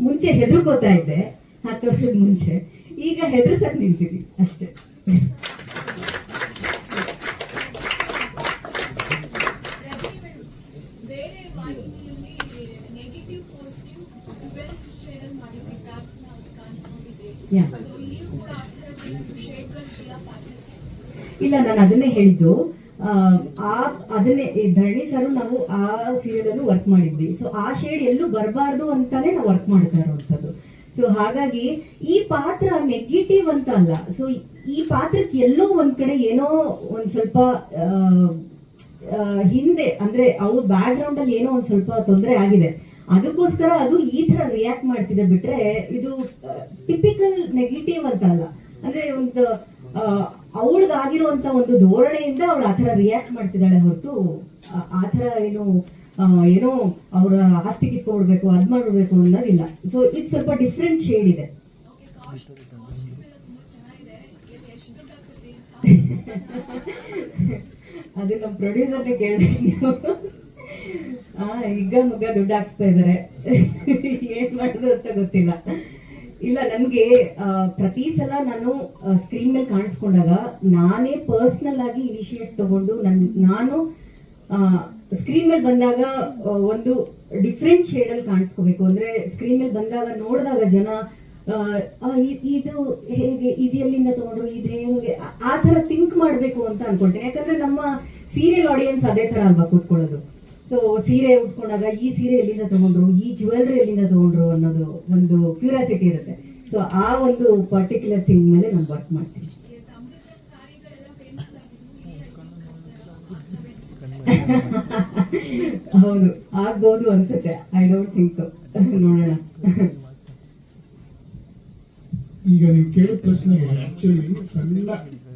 ಮುಂಚೆ ಹೆದರ್ಕೋತಾ ಇದ್ದೆ. ಹತ್ತು ವರ್ಷದ ಮುಂಚೆ. ಈಗ ಹೆದರ್ಸಕ್ ನಿಂತೀವಿ ಅಷ್ಟೇ. ಇಲ್ಲೂ ನಾನು ಅದನ್ನೇ ಹೇಳಿದ್ದು ಆ, ಅದನ್ನೇ ಧರಣಿ ಸರ್ ನಾವು ಆ ಸೀರಿಯಲ್ ಅಲ್ಲೂ ವರ್ಕ್ ಮಾಡಿದ್ವಿ. ಸೊ ಆ ಶೇಡ್ ಎಲ್ಲೂ ಬರಬಾರ್ದು ಅಂತಾನೆ ನಾವು ವರ್ಕ್ ಮಾಡ್ತಾ ಇರುವಂತದ್ದು ಸೊ ಹಾಗಾಗಿ ಈ ಪಾತ್ರ ನೆಗೆಟಿವ್ ಅಂತ ಅಲ್ಲ. ಸೊ ಈ ಪಾತ್ರಕ್ಕೆ ಎಲ್ಲೋ ಒಂದ್ ಕಡೆ ಏನೋ ಒಂದ್ ಸ್ವಲ್ಪ ಹಿಂದೆ, ಅಂದ್ರೆ ಅವ್ರ ಬ್ಯಾಕ್ ಗ್ರೌಂಡ್ ಅಲ್ಲಿ ಏನೋ ಒಂದ್ ಸ್ವಲ್ಪ ತೊಂದರೆ ಆಗಿದೆ. ಅದಕ್ಕೋಸ್ಕರ ಅದು ಈ ತರ ರಿಯಾಕ್ಟ್ ಮಾಡ್ತಿದೆ ಬಿಟ್ರೆ ಇದು ಟಿಪಿಕಲ್ ನೆಗೆಟಿವ್ ಅಂತ ಅಲ್ಲ. ಅಂದ್ರೆ ಒಂದು ಅವಳಿಗಾಗಿರುವಂತ ಒಂದು ಧೋರಣೆಯಿಂದ ಅವಳು ತರ ರಿಯಾಕ್ಟ್ ಮಾಡ್ತಿದ್ದಾಳೆ ಹೊರತು, ಆ- ತರ ಏನು ಏನೋ ಅವರ ಆಸ್ತಿ ಕಿತ್ಕೊಡ್ಬೇಕು ಅದ್ ಮಾಡ್ಬೇಕು ಅನ್ನೋದಿಲ್ಲ. ಸೊ ಇದು ಸ್ವಲ್ಪ ಡಿಫ್ರೆಂಟ್ ಶೇಡ್ ಇದೆ. ಅದು ನಮ್ಮ ಪ್ರೊಡ್ಯೂಸರ್ನೇ ಕೇಳ್ಬೇಕು ನೀವು ಆ, ಈಗ ಮಗ ದುಡ್ಡು ಹಾಕ್ಸ್ತಾ ಇದಾರೆ. ಏನ್ ಮಾಡುದು ಅಂತ ಗೊತ್ತಿಲ್ಲ. ಇಲ್ಲ, ನನಗೆ ಪ್ರತಿ ಸಲ ನಾನು ಸ್ಕ್ರೀನ್ ಮೇಲೆ ಕಾಣಿಸ್ಕೊಂಡಾಗ ನಾನೇ ಪರ್ಸ್ನಲ್ ಆಗಿ ಇನಿಷಿಯೇಟ್ ತಗೊಂಡು ನನ್, ನಾನು ಸ್ಕ್ರೀನ್ ಮೇಲೆ ಬಂದಾಗ ಒಂದು ಡಿಫ್ರೆಂಟ್ ಅಲ್ಲಿ ಕಾಣಿಸ್ಕೋಬೇಕು. ಅಂದ್ರೆ ಸ್ಕ್ರೀನ್ ಮೇಲೆ ಬಂದಾಗ ನೋಡಿದಾಗ ಜನ ಇದು ಹೇಗೆ, ಇದು ಎಲ್ಲಿಂದ ತಗೊಂಡ್ರು, ಇದು ಹೇಗೆ, ಆ- ತರ ಥಿಂಕ್ ಮಾಡಬೇಕು ಅಂತ ಅನ್ಕೊಳ್ತೇನೆ. ಯಾಕಂದ್ರೆ ನಮ್ಮ ಸೀರಿಯಲ್ ಆಡಿಯನ್ಸ್ ಅದೇ ತರ ಅಲ್ವಾ ಕೂತ್ಕೊಳ್ಳೋದು. ಸೊ ಸೀರೆ ಉಟ್ಕೊಂಡಾಗ ಈ ಸೀರೆ ಎಲ್ಲಿಂದ ತಗೊಂಡ್ರು, ಈ ಜ್ಯುವೆಲ್ರಿ ಎಲ್ಲಿಂದ ತಗೊಂಡ್ರು ಅನ್ನೋದು ಒಂದು ಕ್ಯೂರಿಯಾಸಿಟಿ ಇರುತ್ತೆ. ಸೊ ಆ ಒಂದು ಪರ್ಟಿಕ್ಯುಲರ್ ಥಿಂಗ್ ಮೇಲೆ ನಾನು ವರ್ಕ್ ಮಾಡ್ತೀನಿ ಎಸ್ ಅಮೃತ ಸಾರಿಗಳೆಲ್ಲ ಫೇಮಸ್ ಆಗಿದ್ವು ಈ ಹೌದು, ಆಗ್ಬೋದು ಅನ್ಸುತ್ತೆ. ಐ ಡೋಂಟ್ ಥಿಂಕ್ ನೋಡೋಣ. ಈಗ ನೀವು ಕೇಳಿದ ಪ್ರಶ್ನೆ ಆಕ್ಚುಲಿ ಸಣ್ಣ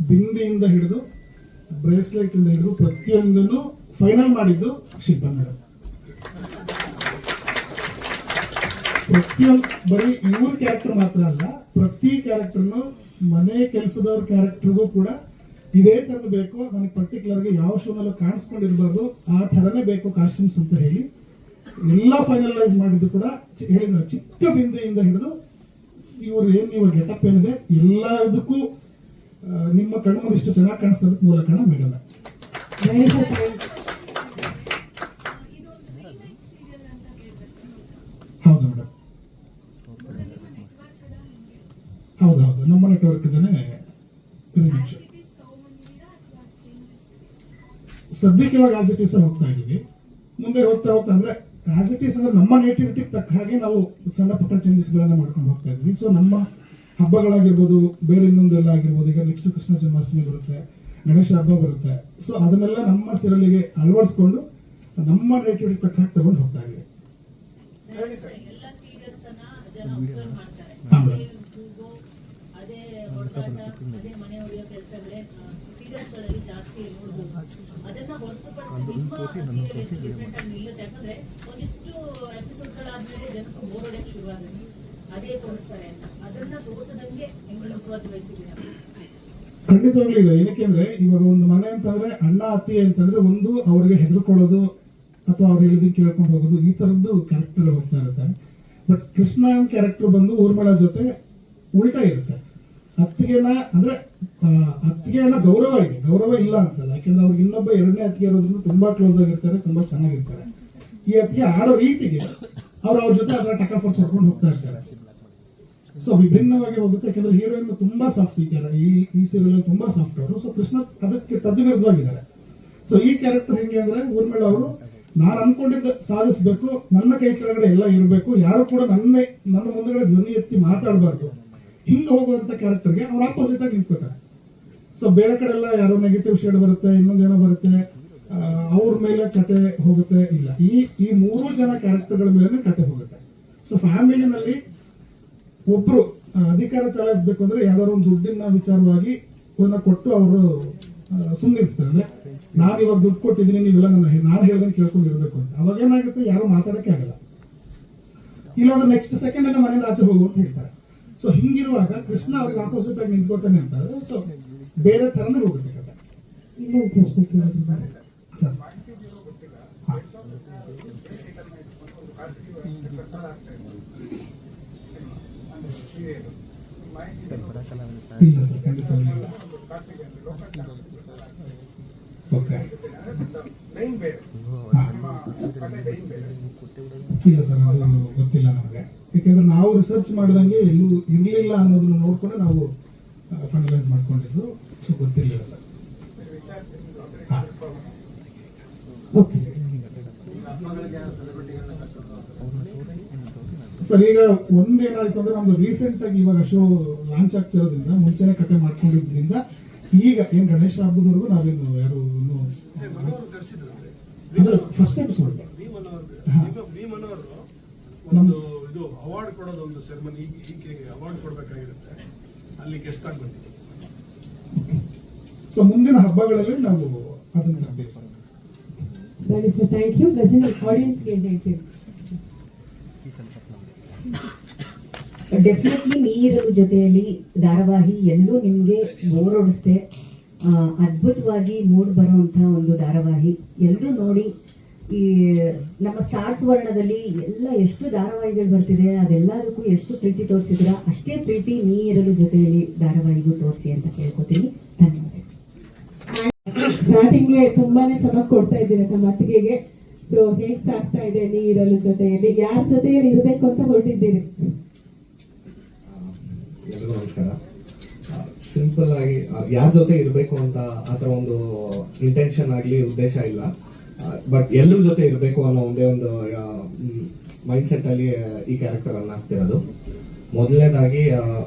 ಬಿಂದಿಯಿಂದ ಹಿಡಿದು ಬ್ರೇಸ್ಲೆಟ್ ಇಂದ ಹಿಡಿದು ಪ್ರತಿಯೊಂದನ್ನು ಫೈನಲ್ ಮಾಡಿದ್ದು ಶಿಲ್ಪಾ ಮೇಡಮ್ ಪ್ರತಿಯೊಂದು ಬರೀ ಇವ್ರ ಕ್ಯಾರೆಕ್ಟರ್ ಮಾತ್ರ ಅಲ್ಲ, ಪ್ರತಿ ಕ್ಯಾರೆಕ್ಟರ್ನು ಮನೆ ಕೆಲಸದವ್ರ ಕ್ಯಾರೆಕ್ಟರ್ಗೂ ಕೂಡ ಇದೇ ಥರದ್ದು ಬೇಕು, ನನಗೆ ಪರ್ಟಿಕ್ಯುಲರ್ಗೆ ಯಾವ ಶೋನಲ್ಲೂ ಕಾಣಿಸ್ಕೊಂಡಿರ್ಬಾರ್ದು, ಆ ಥರನೇ ಬೇಕು ಕಾಸ್ಟ್ಯೂಮ್ಸ್ ಅಂತ ಹೇಳಿ. ಎಲ್ಲ ಫೈನಲೈಸ್ ಮಾಡಿದ್ದು ಕೂಡ ಹೇಳಿದ ಚಿಕ್ಕ ಬಿಂದೆಯಿಂದ ಹಿಡಿದು ಇವರು ಏನು ಇವಾಗ ಗೆಟಪ್ ಏನಿದೆ, ಎಲ್ಲದಕ್ಕೂ ನಿಮ್ಮ ಇಷ್ಟು ಚೆನ್ನಾಗಿ ಕಾಣಿಸೋದಕ್ಕೆ ಮೂಲ ಕಾರಣ ಮೇಡಮ್ ಗಣೇಶ thanks. ಇದೊಂದು ರೀಮೇಕ್ ಸೀರಿಯಲ್ ಅಂತ ಕೇಳ್ಬೇಕು ಹೌದು ಮೇಡಮ್ ನಿಮ್ಮ ನೆಟ್ವರ್ಕ್ ಅದ ನಿಮಗೆ ಹೌದು ಹೌದು ನಮ್ಮ ನೆಟ್ವರ್ಕ್ ಇದ್ದಾನೆ ಆಸ್ ಇಟ್ ಈಸ್ ತಗೊಂಡಿದ್ದೀರಾ ಅಥವಾ ಚೇಂಜಸ್ ಸದ್ಯಕ್ಕೆ ಇವಾಗ ಆಸ್ ಇಟ್ ಈಸ್ ಹೋಗ್ತಾ ಇದೀವಿ ಮುಂದೆ ಹೋಗ್ತಾ ಹೋಗ್ತಾ ಅಂದ್ರೆ ಆಸ್ ಇಟ್ ಈಸ್ ಅಂದ್ರೆ ನಮ್ಮ ನೇಟಿವಿಟಿ ತಕ್ಕ ಹಾಗೆ ನಾವು ಸಣ್ಣ ಪುಟ್ಟ ಚೇಂಜಸ್ಗಳನ್ನ ಮಾಡ್ಕೊಂಡು ಹೋಗ್ತಾ ಇದ್ವಿ. ಸೊ ನಮ್ಮ ಹಬ್ಬಗಳಾಗಿರ್ಬೋದು ಬೇರೆ ಇನ್ನೊಂದೆಲ್ಲ ಆಗಿರ್ಬೋದು ಈಗ ನೆಕ್ಸ್ಟ್ ಕೃಷ್ಣ ಜನ್ಮಾಷ್ಟಮಿ ಬರುತ್ತೆ ಗಣೇಶ ಹಬ್ಬ ಬರುತ್ತೆ. ಸೊ ಅದನ್ನೆಲ್ಲ ನಮ್ಮ ಸಿರಲಿಗೆ ಅಳವಡಿಸ್ಕೊಂಡು ನಮ್ಮ ನೇಟಿವಿಟಿ ತಕ್ಕ ಹಾಗೆ ತಗೊಂಡು ಹೋಗ್ತಾ ಇದ್ದೀವಿ ಅದೇ ಹೊಡೆದಾಟ ಅದೇ ಮನೆ ಹೊಡೆಯೋ ಕೆಲಸಗಳೇ ಸೀರಿಯಲ್ಸ್ ಜಾಸ್ತಿ ನೋಡ್ಬೋದು. ಅದನ್ನ ಹೊರತುಪಡಿಸಿ ನಿಮ್ಮ ಸೀರಿಯಲ್ ಎಷ್ಟು ಡಿಫ್ರೆಂಟ್ ಆಗಿ ನಿಲ್ಲುತ್ತೆ. ಯಾಕಂದ್ರೆ ಒಂದಿಷ್ಟು ಎಪಿಸೋಡ್ ಗಳಾದ್ಮೇಲೆ ಜನಕ್ಕೆ ಬೋರ್ ಹೊಡೆಯಕ್ಕೆ ಶುರು ಆಗುತ್ತೆ ಅದೇ ತೋರಿಸ್ತಾರೆ ಅದನ್ನ ತೋರಿಸದಂಗೆ ಹೆಂಗೆ ಮುಖವಾದ ವಹಿಸಿದ್ದೀರಾ ಖಂಡಿತವಾಗ್ಲೂ ಇದೆ ಏನಕ್ಕೆ ಅಂದ್ರೆ ಇವಾಗ ಒಂದು ಮನೆ ಅಂತಂದ್ರೆ ಅಣ್ಣ ಅತ್ತಿ ಅಂತಂದ್ರೆ ಒಂದು ಅವ್ರಿಗೆ ಹೆದರ್ಕೊಳ್ಳೋದು ಅಥವಾ ಅವ್ರು ಹೇಳಿದ್ ಕೇಳ್ಕೊಂಡು ಹೋಗೋದು ಈ ತರದ್ದು ಕ್ಯಾರೆಕ್ಟರ್ ಹೋಗ್ತಾ ಇರುತ್ತೆ. ಬಟ್ ಕೃಷ್ಣ ಕ್ಯಾರೆಕ್ಟರ್ ಬಂದು ಊರ್ಮಳ ಜೊತೆ ಉಲ್ಟಾ ಇರುತ್ತೆ. ಅತ್ತಿಗೆನ ಅಂದ್ರೆ ಅತ್ತಿಗೆನ ಗೌರವ ಇದೆ. ಗೌರವ ಇಲ್ಲ ಅಂತಲ್ಲ. ಯಾಕೆಂದ್ರೆ ಅವ್ರಿಗೆ ಇನ್ನೊಬ್ಬ ಎರಡನೇ ಅತ್ತಿಗೆ ಇರೋದ್ರಿಂದ ತುಂಬಾ ಕ್ಲೋಸ್ ಆಗಿರ್ತಾರೆ, ತುಂಬಾ ಚೆನ್ನಾಗಿರ್ತಾರೆ. ಈ ಅತ್ತಿಗೆ ಆಡೋ ರೀತಿಗೆ ಅವ್ರು ಅವ್ರ ಜೊತೆ ಅದರ ಟಕ ಫರ್ ಕೊಡ್ಕೊಂಡು ಹೋಗ್ತಾ ಇರ್ತಾರೆ. ಸೊ ವಿಭಿನ್ನವಾಗಿ ಹೋಗುತ್ತೆ. ಯಾಕಂದ್ರೆ ಹೀರೋಯಿನ್ ತುಂಬಾ ಸಾಫ್ಟ್ ಕ್ಯಾರ ಈ ಈ ಸೀರಿಯಲ್ ತುಂಬಾ ಸಾಫ್ಟ್ ಅವರು. ಸೊ ಕೃಷ್ಣ ಅದಕ್ಕೆ ತದ್ವಿರುದ್ಧವಾಗಿದ್ದಾರೆ ಸೊ ಈ ಕ್ಯಾರೆಕ್ಟರ್ ಹೆಂಗೆ ಅಂದ್ರೆ ಊರ್ಮಿಳ ಅವರು, ನಾನು ಅನ್ಕೊಂಡಿದ್ದ ಸಾಧಿಸಬೇಕು. ನನ್ನ ಕೈ ಕೆಳಗಡೆ ಎಲ್ಲ ಇರಬೇಕು. ಯಾರು ಕೂಡ ನನ್ನ ನನ್ನ ಮುಂದಗಡೆ ಧ್ವನಿ ಎತ್ತಿ ಮಾತಾಡಬಾರ್ದು. ಹಿಂಗೆ ಹೋಗುವಂತ ಕ್ಯಾರೆಕ್ಟರ್ಗೆ ಅವ್ರು ಆಪೋಸಿಟ್ ಆಗಿ ನಿಂತ್ಕೋತಾರೆ. ಸೊ ಬೇರೆ ಕಡೆ ಎಲ್ಲ ಯಾರೋ ನೆಗೆಟಿವ್ ಶೇಡ್ ಬರುತ್ತೆ ಇನ್ನೊಂದೇನೋ ಬರುತ್ತೆ ಅವ್ರ ಮೇಲೆ ಕತೆ ಹೋಗುತ್ತೆ, ಇಲ್ಲ. ಈ ಈ ಮೂರು ಜನ ಕ್ಯಾರೆಕ್ಟರ್ಗಳ ಮೇಲೆ ಕತೆ ಹೋಗುತ್ತೆ. ಸೊ ಫ್ಯಾಮಿಲಿನಲ್ಲಿ ಒಬ್ರು ಅಧಿಕಾರ ಚಲಾಯಿಸಬೇಕು ಅಂದ್ರೆ ಯಾವ್ದಾದ್ರು ಒಂದು ದುಡ್ಡಿನ ವಿಚಾರವಾಗಿ ಅದನ್ನ ಕೊಟ್ಟು ಅವರು ಸುಮ್ಮನಿಸ್ತಾರೆ ಅಂದ್ರೆ ನಾನು ಇವಾಗ ದುಡ್ಡು ಕೊಟ್ಟಿದ್ದೀನಿ, ನೀವೆಲ್ಲ ನನ್ನ ನಾನು ಹೇಳ್ದಂಗೆ ಕೇಳ್ಕೊಂಡಿರ್ಬೇಕು ಅಂತ. ಅವಾಗ ಏನಾಗುತ್ತೆ? ಯಾರು ಮಾತಾಡಕ್ಕೆ ಆಗಲ್ಲ. ಇಲ್ಲಾಂದ್ರೆ ನೆಕ್ಸ್ಟ್ ಸೆಕೆಂಡ್ ಮನೆಯಿಂದ ಆಚೆ ಹೋಗು ಅಂತ ಹೇಳ್ತಾರೆ. ಸೊ ಹಿಂಗಿರುವಾಗ ಕೃಷ್ಣ ಅವ್ರಿಗೆ ಆಪೋಸಿಟ್ ಆಗಿ ನಿಂತ್ಕೋತಾನೆ ಅಂತ ಸೊ ಬೇರೆ ಥರನೇ ಹೋಗುತ್ತೆ ಕತೆ. ಇನ್ನೊಂದು ಪ್ರಶ್ನೆ. ಇಲ್ಲ ಸರ್ ಓಕೆ. ಇಲ್ಲ ಸರ್ ಅದು ಗೊತ್ತಿಲ್ಲ ನಮಗೆ. ಯಾಕೆಂದ್ರೆ ನಾವು ರಿಸರ್ಚ್ ಮಾಡಿದಂಗೆ ಎಲ್ಲೂ ಇರಲಿಲ್ಲ ಅನ್ನೋದನ್ನ ನೋಡ್ಕೊಂಡು ನಾವು ಫೈನಲೈಸ್ ಮಾಡ್ಕೊಂಡಿದ್ದು. ಸೊ ಗೊತ್ತಿರಲಿಲ್ಲ ಸರ್. ಸರ್ ಈಗ ಒಂದೇನಾಯ್ತು ಅಂದ್ರೆ ನಮ್ದು ರೀಸೆಂಟ್ ಆಗಿ ಇವಾಗ ಶೋ ಲಾಂಚ್ ಆಗ್ತಿರೋದ್ರಿಂದ ಮುಂಚೆನೆ ಕತೆ ಮಾಡ್ಕೊಂಡಿದ್ರಿಂದ ಈಗ ಏನ್ ಗಣೇಶ ಹಬ್ಬದವರೆಗೂ ನಾವೇನು ಯಾರು ಇನ್ನು ಫಸ್ಟ್ ಎಪಿಸೋಡ್ ಒಂದು ಇದು ಅವಾರ್ಡ್ ಕೊಡೋದು ಒಂದು ಸೆರೆಮನಿ ಈಕೆಗೆ ಅವಾರ್ಡ್ ಕೊಡಬೇಕಾಗಿರುತ್ತೆ. ಅಲ್ಲಿ ಗೆಸ್ಟ್ ಆಗಿ ಬಂದಿದೆ ಸೊ ಮುಂದಿನ ಹಬ್ಬಗಳಲ್ಲಿ ನಾವು ಅದನ್ನ ಅಭ್ಯಾಸ ಇಸ್ ಥ್ಯಾಂಕ್ ಯು ರಜನಿ ಆಡಿಯನ್ಸ್ಗೆ ಏನು ಹೇಳ್ತೀವಿ ಡೆಫಿನೆಟ್ಲಿ ನೀರು ಜೊತೆಯಲ್ಲಿ ಧಾರಾವಾಹಿ ಎಲ್ಲೂ ನಿಮಗೆ ಬೋರ್ ಹೊಡಿಸ್ದೆ ಅದ್ಭುತವಾಗಿ ಮೂಡ್ ಬರುವಂತಹ ಒಂದು ಧಾರಾವಾಹಿ. ಎಲ್ಲರೂ ನೋಡಿ ಈ ನಮ್ಮ ಸ್ಟಾರ್ ಸುವರ್ಣದಲ್ಲಿ ಎಲ್ಲ ಎಷ್ಟು ಧಾರಾವಾಹಿಗಳು ಬರ್ತಿದೆ ಅದೆಲ್ಲದಕ್ಕೂ ಎಷ್ಟು ಪ್ರೀತಿ ತೋರಿಸಿದ್ರ ಅಷ್ಟೇ ಪ್ರೀತಿ ನೀ ಇರಲು ಜೊತೆಯಲ್ಲಿ ಧಾರಾವಾಹಿಗೂ ತೋರಿಸಿ ಅಂತ ಕೇಳ್ಕೊತೀನಿ. ಧನ್ಯವಾದ ಸ್ಟಾರ್ಟಿಂಗ್ಗೆ ತುಂಬಾನೇ ಚೆನ್ನಾಗಿ ಕೊಡ್ತಾ ಇದ್ದೀನಿ ನಮ್ಮ ಅತ್ತಿಗೆಗೆ. ಸೊ ಹೇಗ್ ಸಾಕ್ತಾ ಇದೆ ನೀ ಇರಲು ಜೊತೆಯಲ್ಲಿ? ಯಾರ ಜೊತೆಯಲ್ಲಿ ಇರಬೇಕು ಅಂತ ಹೊರಟಿದ್ದೀರಿ? ನಮಸ್ಕಾರ. ಸಿಂಪಲ್ ಆಗಿ ಯಾರ ಜೊತೆ ಇರಬೇಕು ಅಂತ ಆತರ ಥರ ಒಂದು ಇಂಟೆನ್ಷನ್ ಆಗಲಿ ಉದ್ದೇಶ ಇಲ್ಲ. ಬಟ್ ಎಲ್ಲರ ಜೊತೆ ಇರಬೇಕು ಅನ್ನೋ ಒಂದೇ ಒಂದು ಮೈಂಡ್ ಸೆಟ್ ಅಲ್ಲಿ ಈ ಕ್ಯಾರೆಕ್ಟರ್ ಅನ್ನ ಆಗ್ತಿರೋದು ಮೊದಲನೇದಾಗಿ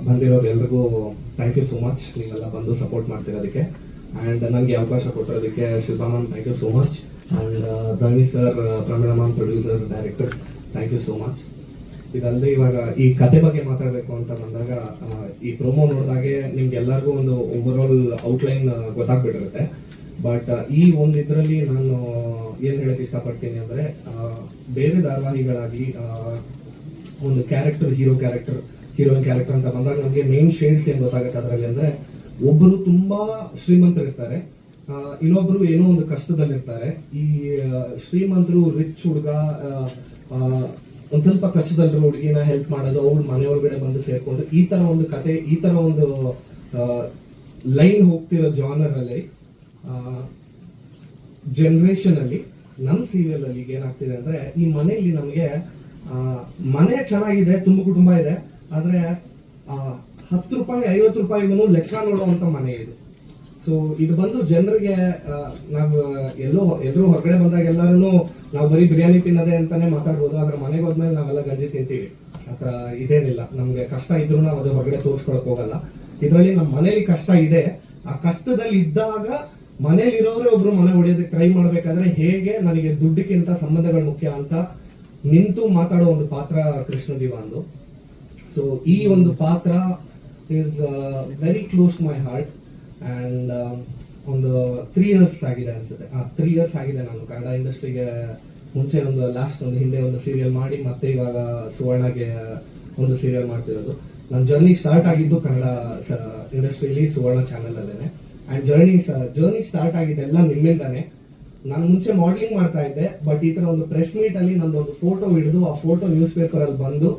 ಬಂದಿರೋರು ಎಲ್ರಿಗೂ ಥ್ಯಾಂಕ್ ಯು ಸೋ ಮಚ್ ನೀವೆಲ್ಲ ಬಂದು ಸಪೋರ್ಟ್ ಮಾಡ್ತಿರೋದಕ್ಕೆ. ಆ್ಯಂಡ್ ನನಗೆ ಅವಕಾಶ ಕೊಟ್ಟಿರೋದಕ್ಕೆ Shilpa ma'am thank you so much and Dhani sir Pramila ma'am producer director thank you so much ಇದಲ್ಲದೆ ಇವಾಗ ಈ ಕತೆ ಬಗ್ಗೆ ಮಾತಾಡಬೇಕು ಅಂತ ಬಂದಾಗ ಈ ಪ್ರೊಮೋ ನೋಡಿದಾಗೆ ನಿಮ್ಗೆ ಎಲ್ಲರಿಗೂ ಒಂದು ಓವರ್ ಆಲ್ ಔಟ್ಲೈನ್ ಗೊತ್ತಾಗ್ಬಿಟ್ಟಿರುತ್ತೆ. ಬಟ್ ಈ ಒಂದು ಇದರಲ್ಲಿ ನಾನು ಏನು ಹೇಳಕ್ ಇಷ್ಟಪಡ್ತೀನಿ ಅಂದ್ರೆ ಬೇರೆ ಧಾರಾವಾಹಿಗಳಾಗಿ ಒಂದು character hero character heroine character ಅಂತ ಬಂದಾಗ ನಮಗೆ ಮೇನ್ ಶೇಡ್ಸ್ ಏನು ಗೊತ್ತಾಗುತ್ತೆ ಅದರಲ್ಲಿ ಅಂದ್ರೆ ಒಬ್ಬರು ತುಂಬಾ ಶ್ರೀಮಂತರಿರ್ತಾರೆ. ಇನ್ನೊಬ್ಬರು ಏನೋ ಒಂದು ಕಷ್ಟದಲ್ಲಿರ್ತಾರೆ. ಈ ಶ್ರೀಮಂತರು ರಿಚ್ ಹುಡುಗ ಒಂದು ಸ್ವಲ್ಪ ಕಷ್ಟದಲ್ಲಿರೋ ಹುಡುಗಿನ ಹೆಲ್ಪ್ ಮಾಡೋದು, ಅವ್ಳು ಮನೆಯೊಳಗಡೆ ಬಂದು ಸೇರ್ಕೊಂಡು, ಈ ತರ ಒಂದು ಕತೆ, ಈ ತರ ಒಂದು ಲೈನ್ ಹೋಗ್ತಿರೋ ಜಾನರ್ ಅಲ್ಲಿ ಜನರೇಷನ್ ಅಲ್ಲಿ ನಮ್ಮ ಸೀರಿಯಲ್ ಅಲ್ಲಿ ಈಗ ಏನಾಗ್ತಿದೆ ಅಂದ್ರೆ ಈ ಮನೆಯಲ್ಲಿ ನಮಗೆ ಮನೆ ಚೆನ್ನಾಗಿದೆ ತುಂಬ ಕುಟುಂಬ ಇದೆ ಆದರೆ ಆ, ಹತ್ತು ರೂಪಾಯಿ ಐವತ್ತು ರೂಪಾಯಿಗೂ ಲೆಕ್ಕ ನೋಡುವಂತ ಮನೆ ಇದು. ಸೊ ಇದು ಬಂದು ಜನರಿಗೆ ನಾವು ಎಲ್ಲೋ ಎಲ್ಲರೂ ಹೊರಗಡೆ ಬಂದಾಗ ಎಲ್ಲರೂ ನಾವು ಬರೀ ಬಿರಿಯಾನಿ ತಿನ್ನದೆ ಅಂತಾನೆ ಮಾತಾಡ್ಬೋದು ಆದ್ರೆ ಮನೆಗೆ ಹೋದ್ಮೇಲೆ ನಾವೆಲ್ಲ ಗಂಜಿ ತಿಂತೀವಿ. ಆತರ ಇದೇನಿಲ್ಲ. ನಮಗೆ ಕಷ್ಟ ಇದ್ರೂ ನಾವು ಅದು ಹೊರಗಡೆ ತೋರಿಸ್ಕೊಳಕ್ ಹೋಗಲ್ಲ. ಇದರಲ್ಲಿ ನಮ್ಮ ಮನೇಲಿ ಕಷ್ಟ ಇದೆ. ಆ ಕಷ್ಟದಲ್ಲಿ ಇದ್ದಾಗ ಮನೇಲಿ ಇರೋರು ಒಬ್ರು ಮನೆ ಹೊಡೆಯೋದಕ್ಕೆ ಟ್ರೈ ಮಾಡ್ಬೇಕಾದ್ರೆ ಹೇಗೆ ನನಗೆ ದುಡ್ಡಕ್ಕಿಂತ ಸಂಬಂಧಗಳು ಮುಖ್ಯ ಅಂತ ನಿಂತು ಮಾತಾಡೋ ಒಂದು ಪಾತ್ರ ಕೃಷ್ಣ ದಿವಾಂದು ಸೊ ಈ ಒಂದು ಪಾತ್ರ is very close my heart and ಒಂದು ತ್ರೀ ಇಯರ್ಸ್ ಆಗಿದೆ ಅನ್ಸುತ್ತೆ. ಆ ತ್ರೀ ಇಯರ್ಸ್ ಆಗಿದೆ ನಾನು ಕನ್ನಡ ಇಂಡಸ್ಟ್ರಿಗೆ ಮುಂಚೆ ಒಂದು ಲಾಸ್ಟ್ ಒಂದು ಹಿಂದೆ ಒಂದು ಸೀರಿಯಲ್ ಮಾಡಿ ಮತ್ತೆ ಇವಾಗ ಸುವರ್ಣಗೆ ಒಂದು ಸೀರಿಯಲ್ ಮಾಡ್ತಿರೋದು. ನನ್ನ ಜರ್ನಿ ಸ್ಟಾರ್ಟ್ ಆಗಿದ್ದು ಕನ್ನಡ ಇಂಡಸ್ಟ್ರಿಲಿ ಸುವರ್ಣ ಚಾನಲ್ ಅಲ್ಲೇನೆ. ಅಂಡ್ ಜರ್ನಿ ಜರ್ನಿ ಸ್ಟಾರ್ಟ್ ಎಲ್ಲ ನಿಮ್ಮಿಂದಾನೆ. ನಾನು ಮುಂಚೆ ಮಾಡಲಿಂಗ್ ಮಾಡ್ತಾ ಇದ್ದೆ ಬಟ್ ಈ ಥರ ಒಂದು ಪ್ರೆಸ್ ಮೀಟ್ ಅಲ್ಲಿ ನಂದು ಒಂದು ಫೋಟೋ ಹಿಡಿದು ಆ ಫೋಟೋ ನ್ಯೂಸ್ ಪೇಪರ್ ಅಲ್ಲಿ ಬಂದು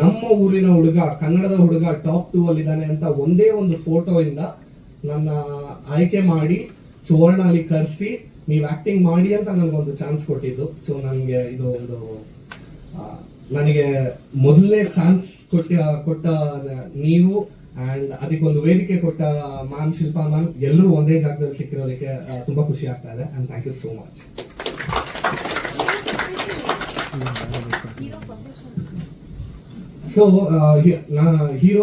ನಮ್ಮ ಊರಿನ ಹುಡುಗ, ಕನ್ನಡದ ಹುಡುಗ ಟಾಪ್ ಟೂ ಅಲ್ಲಿ ಇದ್ದಾನೆ ಅಂತ ಒಂದೇ ಒಂದು ಫೋಟೋ ಇಂದ ನನ್ನ ಆಯ್ಕೆ ಮಾಡಿ ಸುವರ್ಣ ಅಲ್ಲಿ ಕರೆಸಿ ನೀವು ಆಕ್ಟಿಂಗ್ ಮಾಡಿ ಅಂತ ನನಗೊಂದು ಚಾನ್ಸ್ ಕೊಟ್ಟಿದ್ದು. ಸೊ ನನಗೆ ಇದು ಒಂದು ನನಗೆ ಮೊದಲನೇ ಚಾನ್ಸ್ ಕೊಟ್ಟ ಕೊಟ್ಟ ನೀವು ಅಂಡ್ ಅದಕ್ಕೊಂದು ವೇದಿಕೆ ಕೊಟ್ಟ ಮ್ಯಾಮ್ ಶಿಲ್ಪಾ ಮ್ಯಾಮ್ ಎಲ್ಲರೂ ಒಂದೇ ಜಾಗದಲ್ಲಿ ಸಿಕ್ಕಿರೋದಕ್ಕೆ ತುಂಬಾ ಖುಷಿ ಆಗ್ತಾ ಇದೆ. And thank you so much so hero